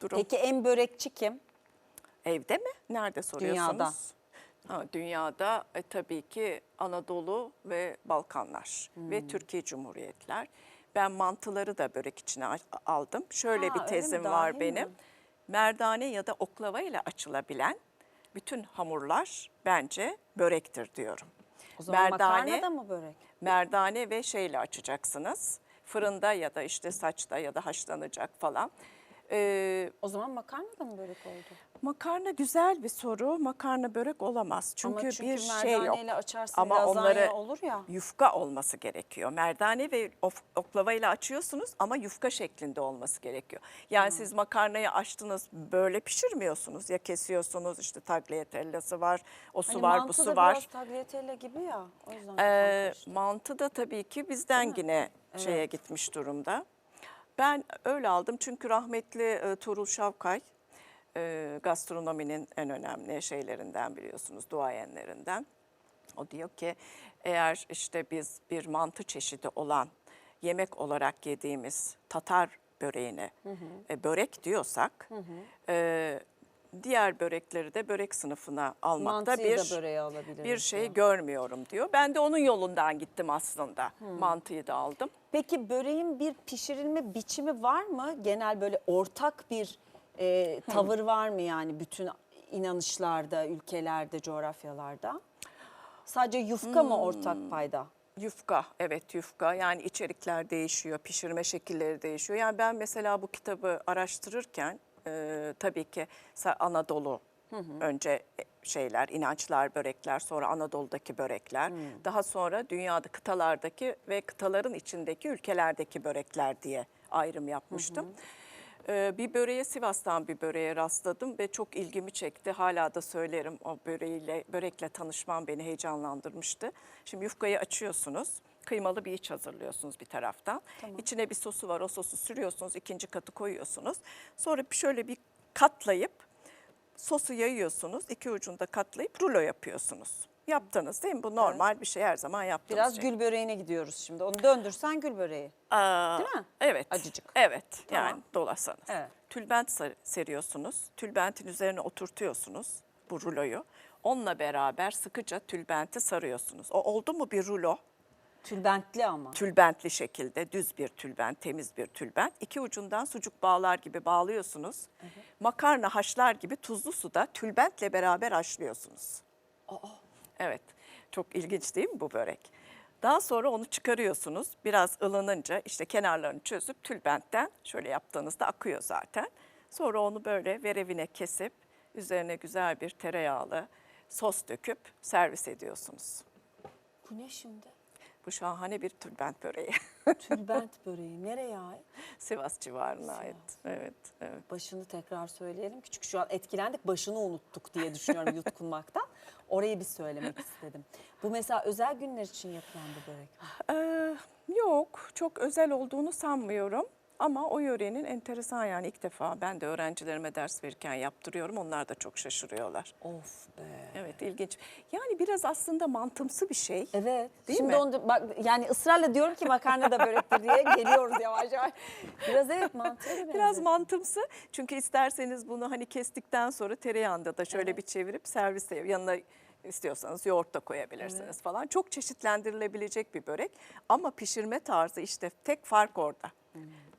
durum. Peki en börekçi kim? Evde mi? Nerede soruyorsunuz? Dünyada. Ha, dünyada e, tabii ki Anadolu ve Balkanlar ve Hmm. Türkiye Cumhuriyetler. Ben mantıları da börek içine aldım. Şöyle Ha, bir mi? tezim var mi? benim. Merdane ya da oklava ile açılabilen bütün hamurlar bence börektir diyorum. O zaman makarna da mı börek? merdane ve şeyle açacaksınız. Fırında ya da işte saçta ya da haşlanacak falan. Ee, O zaman makarna da mı börek oldu? makarna güzel bir soru. Makarna börek olamaz. Çünkü, Ama çünkü bir şey yok. açarsın Ama onları olur ya. yufka olması gerekiyor. Merdane ve of- oklava ile açıyorsunuz ama yufka şeklinde olması gerekiyor. Yani siz makarnayı açtınız böyle pişirmiyorsunuz. Ya kesiyorsunuz işte tagliatellası var, o su Hani var, bu su da var. biraz tagliatelle gibi ya. O yüzden Ee, mantı da tabii ki bizden yine şeye gitmiş durumda. Ben öyle aldım çünkü rahmetli e, Tuğrul Şavkay e, gastronominin en önemli şeylerinden biliyorsunuz, duayenlerinden. O diyor ki eğer işte biz bir mantı çeşidi olan yemek olarak yediğimiz Tatar böreğine e, börek diyorsak e, diğer börekleri de börek sınıfına almakta Mantıyı bir da böreğe alabiliriz bir şey diyor. görmüyorum diyor. Ben de onun yolundan gittim aslında. Mantıyı da aldım. Peki böreğin bir pişirilme biçimi var mı? Genel böyle ortak bir e, tavır var mı yani bütün inanışlarda, ülkelerde, coğrafyalarda? Sadece yufka mı ortak payda? Yufka, evet yufka. Yani içerikler değişiyor, pişirme şekilleri değişiyor. Yani ben mesela bu kitabı araştırırken e, tabii ki Anadolu önce şeyler, inançlar, börekler, sonra Anadolu'daki börekler, daha sonra dünyada kıtalardaki ve kıtaların içindeki ülkelerdeki börekler diye ayrım yapmıştım. Ee, bir böreğe Sivas'tan bir böreğe rastladım ve çok ilgimi çekti. Hala da söylerim o böreğiyle börekle tanışmam beni heyecanlandırmıştı. Şimdi yufkayı açıyorsunuz. Kıymalı bir iç hazırlıyorsunuz bir taraftan. İçine bir sosu var. O sosu sürüyorsunuz. ikinci katı koyuyorsunuz. Sonra şöyle bir katlayıp sosu yayıyorsunuz. iki ucunda katlayıp rulo yapıyorsunuz. Yaptınız değil mi? Bu normal bir şey her zaman yaptığınız Biraz şey. gül böreğine gidiyoruz şimdi. Onu döndürsen gül böreği. Aa, Değil mi? Evet. Acıcık. Evet. Tamam. Yani dolasanız. Evet. Tülbent ser- seriyorsunuz. Tülbentin üzerine oturtuyorsunuz bu ruloyu. Onunla beraber sıkıca tülbenti sarıyorsunuz. O oldu mu bir rulo? Tülbentli ama. Tülbentli şekilde düz bir tülbent, temiz bir tülbent. İki ucundan sucuk bağlar gibi bağlıyorsunuz. Makarna haşlar gibi tuzlu suda tülbentle beraber haşlıyorsunuz. Evet, çok ilginç değil mi bu börek? Daha sonra onu çıkarıyorsunuz. Biraz ılınınca işte kenarlarını çözüp tülbentten şöyle yaptığınızda akıyor zaten. Sonra onu böyle verevine kesip üzerine güzel bir tereyağlı sos döküp servis ediyorsunuz. Bu ne şimdi? Bu şahane bir tülbent böreği. Tülbent böreği. Nereye ait? Sivas civarına ait. Evet, evet. Başını tekrar söyleyelim. Küçük şu an etkilendik. Başını unuttuk diye düşünüyorum yutkunmaktan. Orayı bir söylemek istedim. Bu mesela özel günler için yapılan bir börek mi? Ee, yok, çok özel olduğunu sanmıyorum. Ama o yörenin enteresan yani ilk defa ben de öğrencilerime ders verirken yaptırıyorum. Onlar da çok şaşırıyorlar. Of be. Evet ilginç. Yani biraz aslında mantımsı bir şey. Evet. Değil Şimdi mi? onu bak yani ısrarla diyorum ki makarna da börektir diye geliyoruz yavaş yavaş. Biraz evet mantığa da Biraz mantımsı. Çünkü isterseniz bunu hani kestikten sonra tereyağında da şöyle bir çevirip servise yanına istiyorsanız yoğurt da koyabilirsiniz falan. Çok çeşitlendirilebilecek bir börek. Ama pişirme tarzı işte tek fark orada.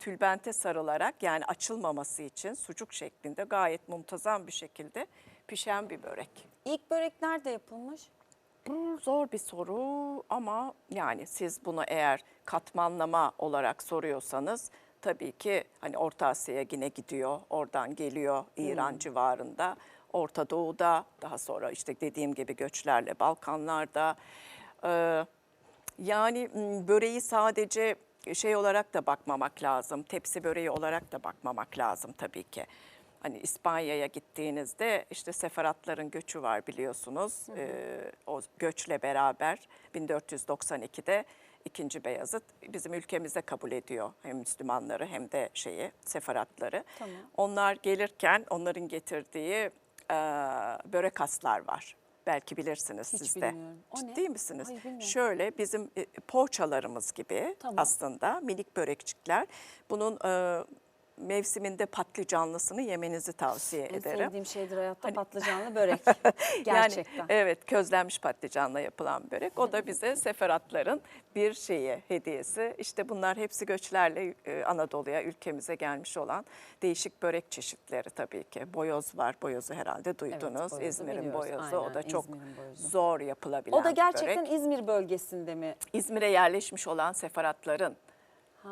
Tülbente sarılarak yani açılmaması için sucuk şeklinde gayet muntazam bir şekilde pişen bir börek. İlk börek nerede yapılmış? Bu zor bir soru ama yani siz bunu eğer katmanlama olarak soruyorsanız tabii ki hani Orta Asya'ya yine gidiyor, oradan geliyor İran civarında, Orta Doğu'da, daha sonra işte dediğim gibi göçlerle Balkanlarda. Ee, yani m, böreği sadece şey olarak da bakmamak lazım, tepsi böreği olarak da bakmamak lazım tabii ki. Hani İspanya'ya gittiğinizde işte seferatların göçü var biliyorsunuz. Ee, o göçle beraber 1492'de ikinci Beyazıt bizim ülkemize kabul ediyor hem Müslümanları hem de şeyi seferatları. Tamam. Onlar gelirken onların getirdiği e, börek aslar var. Belki bilirsiniz Hiç siz de. bilmiyorum. O ne? Ciddi misiniz? Hayır, bilmiyorum. Şöyle bizim e, poğaçalarımız gibi Tamam. aslında minik börekçikler. Bunun e, mevsiminde patlıcanlısını yemenizi tavsiye En ederim. sevdiğim şeydir hayatta Hani patlıcanlı börek. Gerçekten. Yani evet közlenmiş patlıcanla yapılan börek. O da bize seferatların bir şeyi, hediyesi. İşte bunlar hepsi göçlerle e, Anadolu'ya, ülkemize gelmiş olan değişik börek çeşitleri tabii ki. Boyoz var, boyozu herhalde duydunuz. boyozu İzmir'in boyozu. o Aynen, da çok boyozu. zor yapılabilen o da gerçekten börek. İzmir bölgesinde mi? İzmir'e yerleşmiş olan seferatların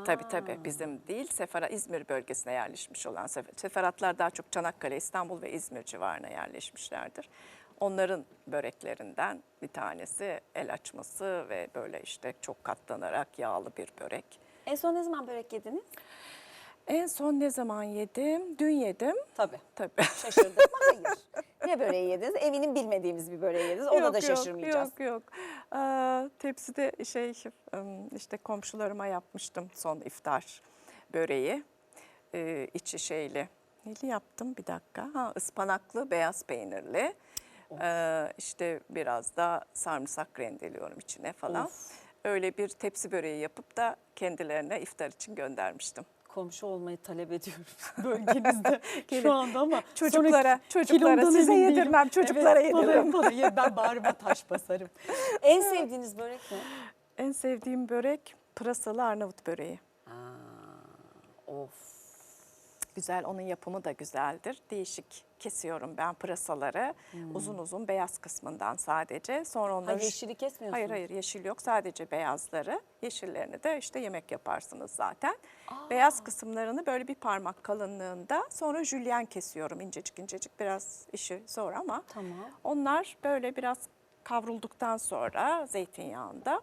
Tabii tabii bizim değil Sefera İzmir bölgesine yerleşmiş olan sefer- seferatlar daha çok Çanakkale, İstanbul ve İzmir civarına yerleşmişlerdir. Onların böreklerinden bir tanesi el açması ve böyle işte çok katlanarak yağlı bir börek. En son ne zaman börek yediniz? En son ne zaman yedim? Dün yedim. Tabii. Tabii. Şaşırdık mı? Hayır. Ne böreği yediniz? Evinin bilmediğimiz bir böreği yediniz. Ona Yok, da şaşırmayacağız. Yok yok. Aa, tepside şey işte komşularıma yapmıştım son iftar böreği. Ee, içi şeyli. Neli yaptım bir dakika. Ha, ıspanaklı beyaz peynirli. Ee, işte biraz da sarımsak rendeliyorum içine falan. Öyle bir tepsi böreği yapıp da kendilerine iftar için göndermiştim. Komşu olmayı talep ediyorum bölgenizde şu anda ama Çocuklara, çocuklara size yedirmem, çocuklara evet, bana yediririm. yapalım. Ye, Ben bağrıma taş basarım. en sevdiğiniz börek ne? En sevdiğim börek pırasalı Arnavut böreği. Of. Güzel, onun yapımı da güzeldir. Değişik kesiyorum ben pırasaları. Uzun uzun beyaz kısmından sadece. Sonra onları... yeşili kesmiyorsunuz. Hayır hayır yeşil yok sadece beyazları. Yeşillerini de işte yemek yaparsınız zaten. Beyaz kısımlarını böyle bir parmak kalınlığında sonra jülyen kesiyorum incecik incecik biraz işi zor ama. Tamam. Onlar böyle biraz kavrulduktan sonra zeytinyağında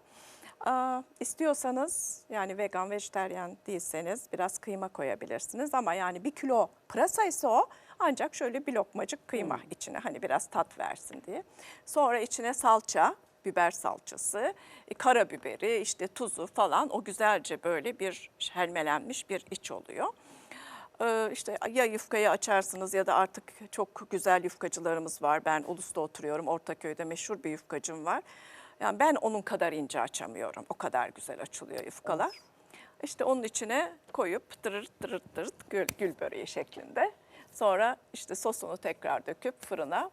Aa, istiyorsanız yani vegan, vejeteryan değilseniz biraz kıyma koyabilirsiniz ama yani bir kilo pırasa ise o ancak şöyle bir lokmacık kıyma içine hani biraz tat versin diye. Sonra içine salça, biber salçası, e, karabiberi, işte tuzu falan o güzelce böyle bir helmelenmiş bir iç oluyor. Ee, işte ya yufkayı açarsınız ya da artık çok güzel yufkacılarımız var. Ben Ulus'ta oturuyorum. Ortaköy'de meşhur bir yufkacım var. Yani ben onun kadar ince açamıyorum. O kadar güzel açılıyor yufkalar. İşte onun içine koyup tırırt tırırt tırırt gül, gül böreği şeklinde. Sonra işte sosunu tekrar döküp fırına.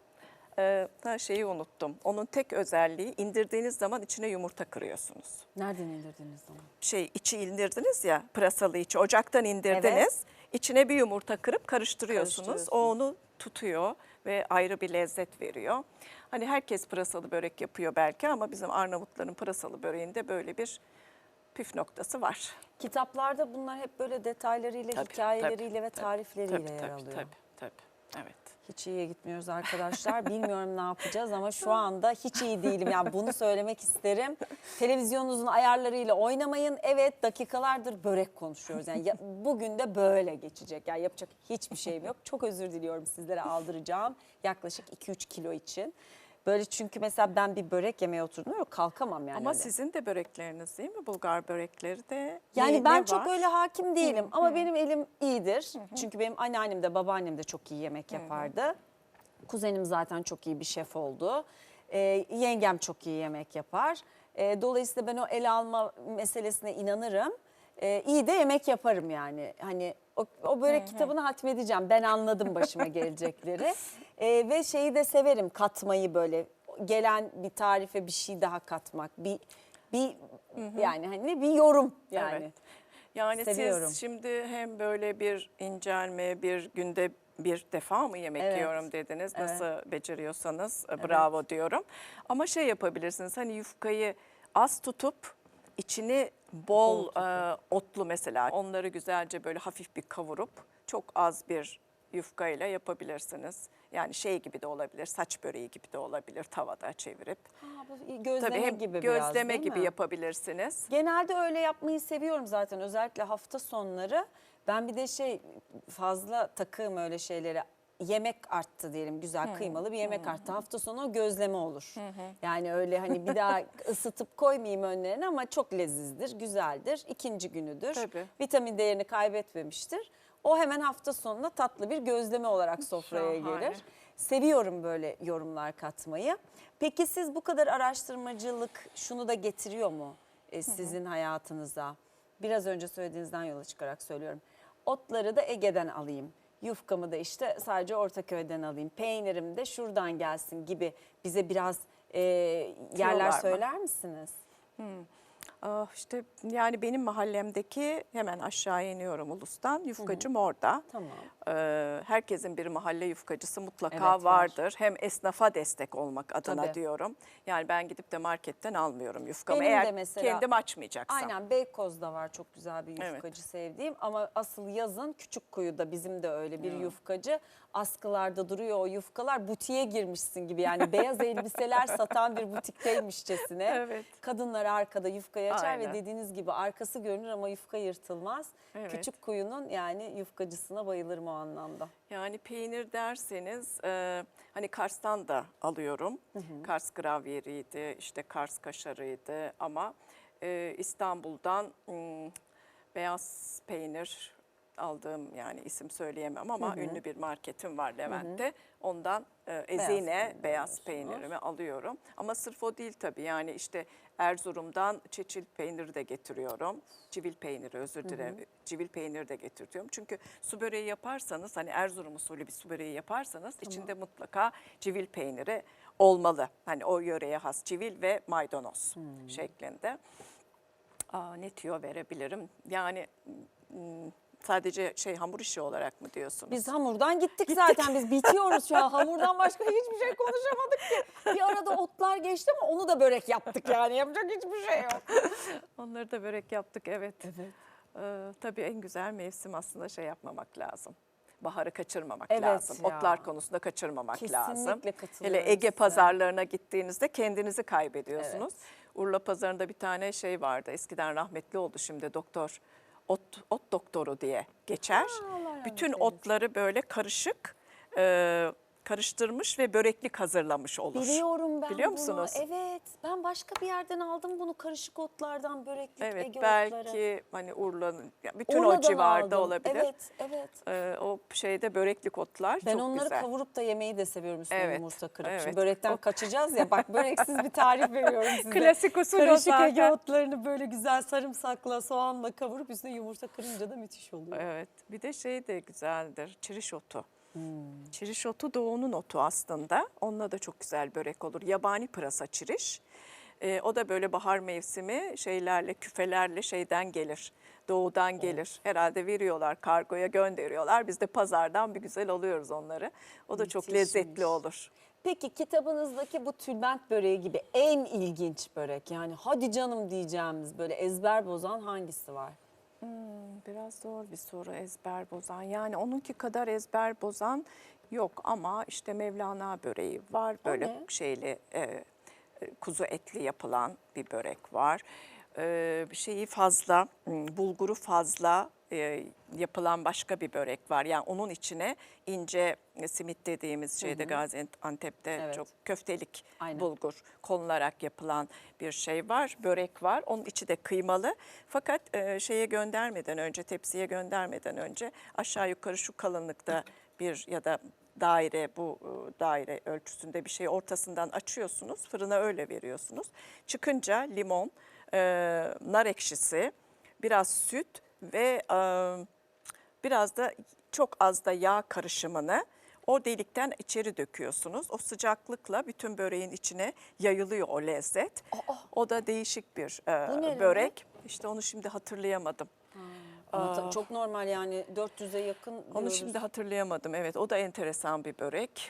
Ee, şeyi unuttum. Onun tek özelliği indirdiğiniz zaman içine yumurta kırıyorsunuz Nereden indirdiniz zaman? şey içi indirdiniz ya pırasalı içi ocaktan indirdiniz. Evet. İçine bir yumurta kırıp karıştırıyorsunuz. O Karıştırıyorsunuz. onu tutuyor ve ayrı bir lezzet veriyor. Hani herkes pırasalı börek yapıyor belki ama bizim Arnavutların pırasalı böreğinde böyle bir püf noktası var. Kitaplarda bunlar hep böyle detaylarıyla, Tabii, hikayeleriyle tabii, ve tabii, tarifleriyle tabii, yer tabii, alıyor. Tabii, tabii, evet. Hiç iyiye gitmiyoruz arkadaşlar. Bilmiyorum ne yapacağız ama şu anda hiç iyi değilim. Yani bunu söylemek isterim. Televizyonunuzun ayarlarıyla oynamayın. Evet dakikalardır börek konuşuyoruz. Yani ya- bugün de böyle geçecek. Yani yapacak hiçbir şeyim yok. Çok özür diliyorum sizlere aldıracağım. Yaklaşık 2-3 kilo için. Böyle çünkü mesela ben bir börek yemeye oturdum yok kalkamam yani. Ama öyle. sizin de börekleriniz değil mi? Bulgar börekleri de Yani ne- ben ne çok var? öyle hakim değilim ama benim elim iyidir. Çünkü benim anneannem de babaannem de çok iyi yemek yapardı. Kuzenim zaten çok iyi bir şef oldu. Ee, yengem çok iyi yemek yapar. Ee, dolayısıyla ben o el alma meselesine inanırım. Ee, iyi de yemek yaparım yani. Hani o, o börek kitabını hatmedeceğim. Ben anladım başıma gelecekleri. Ee, ve şeyi de severim katmayı böyle. Gelen bir tarife bir şey daha katmak. Bir bir yani hani bir yorum yani. Evet. Yani Seviyorum. siz şimdi hem böyle bir incelme, bir günde bir defa mı yemek Evet. yiyorum dediniz. Evet. Nasıl beceriyorsanız e, bravo diyorum. Ama şey yapabilirsiniz hani yufkayı az tutup içini bol, Bol e, otlu mesela onları güzelce böyle hafif bir kavurup çok az bir yufkayla yapabilirsiniz. Yani şey gibi de olabilir, saç böreği gibi de olabilir tavada çevirip. Ha, bu gözleme Tabii hem gibi biraz gözleme değil gibi mi? yapabilirsiniz. Genelde öyle yapmayı seviyorum zaten özellikle hafta sonları. Ben bir de şey fazla takığım öyle şeylere. Yemek arttı diyelim güzel kıymalı bir yemek arttı. Hafta sonu gözleme olur. Yani öyle hani bir daha ısıtıp koymayayım önlerine ama çok lezizdir, güzeldir. İkinci günüdür. Tabii. Vitamin değerini kaybetmemiştir. O hemen hafta sonuna tatlı bir gözleme olarak sofraya Şahane. gelir. Seviyorum böyle yorumlar katmayı. Peki siz bu kadar araştırmacılık şunu da getiriyor mu e, sizin hayatınıza? Biraz önce söylediğinizden yola çıkarak söylüyorum. Otları da Ege'den alayım. Yufkamı da işte sadece Ortaköy'den alayım. Peynirim de şuradan gelsin gibi bize biraz e, yerler Tiyolar mı? söyler misiniz? Ah, işte yani benim mahallemdeki hemen aşağı iniyorum Ulus'tan. Yufkacım orada. Tamam. Ee, herkesin bir mahalle yufkacısı mutlaka Evet, var. vardır. Hem esnafa destek olmak adına Tabii. diyorum. Yani ben gidip de marketten almıyorum yufkamı. Benim Eğer mesela- kendim açmayacaksam. Aynen Beykoz'da var çok güzel bir Evet. yufkacı sevdiğim ama asıl yazın Küçükkuyu'da bizim de öyle bir yufkacı. Askılarda duruyor o yufkalar butiğe girmişsin gibi yani beyaz elbiseler satan bir butikteymişçesine. Evet. Kadınlar arkada yufkayı açar Aynen. ve dediğiniz gibi arkası görünür ama yufka yırtılmaz. Evet. Küçükkuyu'nun yani yufkacısına bayılırım o anlamda. Yani peynir derseniz e, hani Kars'tan da alıyorum. Kars gravyeriydi, işte Kars kaşarıydı ama e, İstanbul'dan mm, beyaz peynir aldığım yani isim söyleyemem ama ünlü bir marketim var Levent'te. Ondan e, ezine peynir beyaz alıyorsunuz. peynirimi alıyorum. Ama sırf o değil tabii yani işte Erzurum'dan çeçil peyniri de getiriyorum. Civil peyniri özür dilerim. Civil peyniri de getiriyorum. Çünkü su böreği yaparsanız hani Erzurum usulü bir su böreği yaparsanız içinde mutlaka civil peyniri olmalı. Hani o yöreye has civil ve maydanoz şeklinde. Aa, ne tüyo verebilirim? Yani sadece şey hamur işi olarak mı diyorsunuz? Biz hamurdan gittik, zaten biz bitiyoruz şu an. Hamurdan başka hiçbir şey konuşamadık ki. Bir arada otlar geçti ama onu da börek yaptık yani. Yapacak hiçbir şey yok. Onları da börek yaptık evet. Ee, tabii en güzel mevsim aslında şey yapmamak lazım. Baharı kaçırmamak Evet lazım. ya. Otlar konusunda kaçırmamak lazım. Kesinlikle Hele katılıyorum Ege size. pazarlarına gittiğinizde kendinizi kaybediyorsunuz. Urla pazarında bir tane şey vardı. Eskiden rahmetli oldu şimdi doktor. Ot, ot doktoru diye geçer. Rahmet Bütün otları böyle karışık e, karıştırmış ve böreklik hazırlamış olur. Biliyorum ben Biliyor bunu. musunuz? Evet. Ben başka bir yerden aldım bunu karışık otlardan böreklik Evet Ege belki otları. hani Urla'nın bütün o Urla'dan civarda aldım. olabilir. Evet, evet. Ee, o şeyde böreklik otlar Ben çok onları güzel. kavurup da yemeyi de seviyorum üstüne Evet, yumurta kırıp. evet. Şimdi börekten O- kaçacağız ya bak böreksiz bir tarif veriyorum size. Klasik usul o Karışık Ege zaten. otlarını böyle güzel sarımsakla soğanla kavurup üstüne yumurta kırınca da müthiş oluyor. Evet. Bir de şey de güzeldir. Çiriş otu. Hmm. Çiriş otu doğunun otu aslında. Onunla da çok güzel börek olur. Yabani pırasa çiriş. Ee, o da böyle bahar mevsimi şeylerle, küfelerle şeyden gelir. Doğudan gelir. Herhalde veriyorlar, kargoya gönderiyorlar. Biz de pazardan bir güzel alıyoruz onları. O da çok Müthişmiş. lezzetli olur. Peki kitabınızdaki bu tülbent böreği gibi en ilginç börek yani hadi canım diyeceğimiz böyle ezber bozan hangisi var? Biraz zor bir soru ezber bozan. Yani onunki kadar ezber bozan yok ama işte Mevlana böreği var. Böyle ne? şeyli e, kuzu etli yapılan bir börek var. E, şeyi fazla, m, bulguru fazla e, yapılan başka bir börek var. Yani onun içine ince e, simit dediğimiz şeyde Gaziantep'te Evet. çok köftelik Aynen. bulgur konularak yapılan bir şey var. Börek var. Onun içi de kıymalı. Fakat e, şeye göndermeden önce, tepsiye göndermeden önce aşağı yukarı şu kalınlıkta bir ya da daire bu e, daire ölçüsünde bir şey ortasından açıyorsunuz. Fırına öyle veriyorsunuz. Çıkınca limon, e, nar ekşisi, biraz süt ve e, biraz da çok az da yağ karışımını o delikten içeri döküyorsunuz. O sıcaklıkla bütün böreğin içine yayılıyor o lezzet. O da değişik bir e, börek. İşte onu şimdi hatırlayamadım. Ama ta- çok normal yani 400'e yakın Onu diyoruz. şimdi hatırlayamadım. Evet o da enteresan bir börek.